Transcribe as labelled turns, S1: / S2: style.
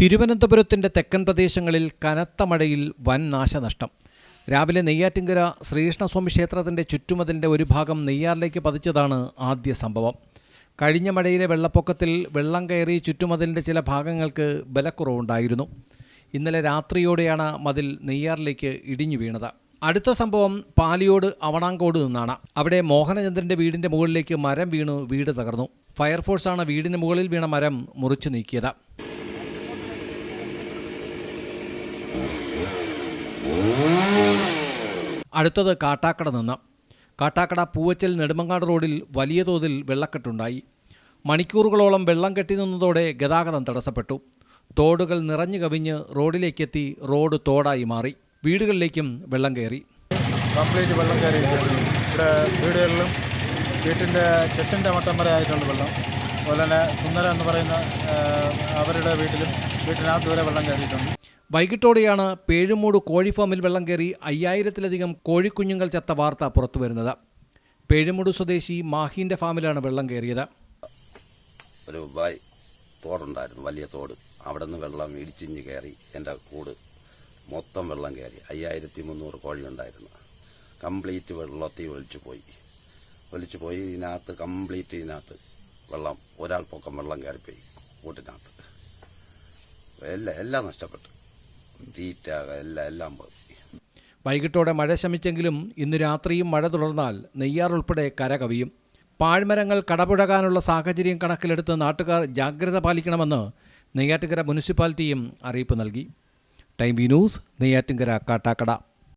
S1: തിരുവനന്തപുരത്തിന്റെ തെക്കൻ പ്രദേശങ്ങളിൽ കനത്ത മഴയിൽ വൻ നാശനഷ്ടം. രാവിലെ നെയ്യാറ്റിങ്കര ശ്രീകൃഷ്ണസ്വാമി ക്ഷേത്രത്തിന്റെ ചുറ്റുമതിന്റെ ഒരു ഭാഗം നെയ്യാറിലേക്ക് പതിച്ചതാണ് ആദ്യ സംഭവം. കഴിഞ്ഞ മഴയിലെ വെള്ളപ്പൊക്കത്തിൽ വെള്ളം കയറി ചുറ്റുമതിലിന്റെ ചില ഭാഗങ്ങൾക്ക് ബലക്കുറവുണ്ടായിരുന്നു. ഇന്നലെ രാത്രിയോടെയാണ് മതിൽ നെയ്യാറിലേക്ക് ഇടിഞ്ഞു വീണത്. അടുത്ത സംഭവം പാലിയോട് അവണാങ്കോട് നിന്നാണ്. അവിടെ മോഹനചന്ദ്രന്റെ വീടിന്റെ മുകളിലേക്ക് മരം വീണു വീട് തകർന്നു. ഫയർഫോഴ്സാണ് വീടിന് മുകളിൽ വീണ മരം മുറിച്ചു നീക്കിയത്. അടുത്തത് കാട്ടാക്കട നിന്ന്. കാട്ടാക്കട പൂവച്ചൽ നെടുമങ്ങാട് റോഡിൽ വലിയ തോതിൽ വെള്ളക്കെട്ടുണ്ടായി. മണിക്കൂറുകളോളം വെള്ളം കെട്ടി നിന്നതോടെ ഗതാഗതം തടസ്സപ്പെട്ടു. തോടുകൾ നിറഞ്ഞു കവിഞ്ഞ് റോഡിലേക്കെത്തി റോഡ് തോടായി മാറി. വീടുകളിലേക്കും വെള്ളം കയറി.
S2: കംപ്ലീറ്റ് വെള്ളം കയറി ഇവിടെ വീടുകളിലും വീട്ടിന്റെ കെട്ടിന്റെ മട്ടം വരെ ആയിട്ടുണ്ട് വെള്ളം. അതുപോലെ തന്നെ സുന്ദര എന്ന് പറയുന്ന അവരുടെ വീട്ടിലും വീട്ടിനകത്ത് വരെ വെള്ളം കയറിയിട്ടുണ്ട്.
S1: വൈകിട്ടോടെയാണ് പേഴുമൂട് കോഴിഫാമിൽ വെള്ളം കയറി അയ്യായിരത്തിലധികം കോഴിക്കുഞ്ഞുങ്ങൾ ചത്ത വാർത്ത പുറത്തു വരുന്നത് പേഴുമൂട് സ്വദേശി മാഹീന്റെ ഫാമിലാണ് വെള്ളം കയറിയത്.
S3: ഒരു വൈ തോടുണ്ടായിരുന്നു വലിയ തോട്. അവിടെ നിന്ന് വെള്ളം ഇടിച്ചിഞ്ഞ് കയറി എന്റെ കൂട് മൊത്തം വെള്ളം കയറി. അയ്യായിരത്തി മുന്നൂറ് കോഴി ഉണ്ടായിരുന്നു കംപ്ലീറ്റ് വെള്ളത്തിൽ ഒലിച്ചു പോയി. ഒലിച്ചു പോയി ഇതിനകത്ത് കംപ്ലീറ്റ് ഇതിനകത്ത് വെള്ളം ഒരാൾ പൊക്കം വെള്ളം കയറിപ്പോയി കൂട്ടിനകത്ത് എല്ലാം എല്ലാം നഷ്ടപ്പെട്ടു. തീറ്റ എല്ലാം എല്ലാം പോയി.
S1: വൈകിട്ടോടെ മഴ ശമിച്ചെങ്കിലും ഇന്ന് രാത്രിയും മഴ തുടർന്നാൽ നെയ്യാർ ഉൾപ്പെടെ കര കവിയും. പാഴ്മരങ്ങൾ കടപുഴകാനുള്ള സാഹചര്യം കണക്കിലെടുത്ത് നാട്ടുകാർ ജാഗ്രത പാലിക്കണമെന്ന് നെയ്യാറ്റിങ്കര മുനിസിപ്പാലിറ്റിയും അറിയിപ്പ് നൽകി. Time V news Neyyattinkara Kattakada.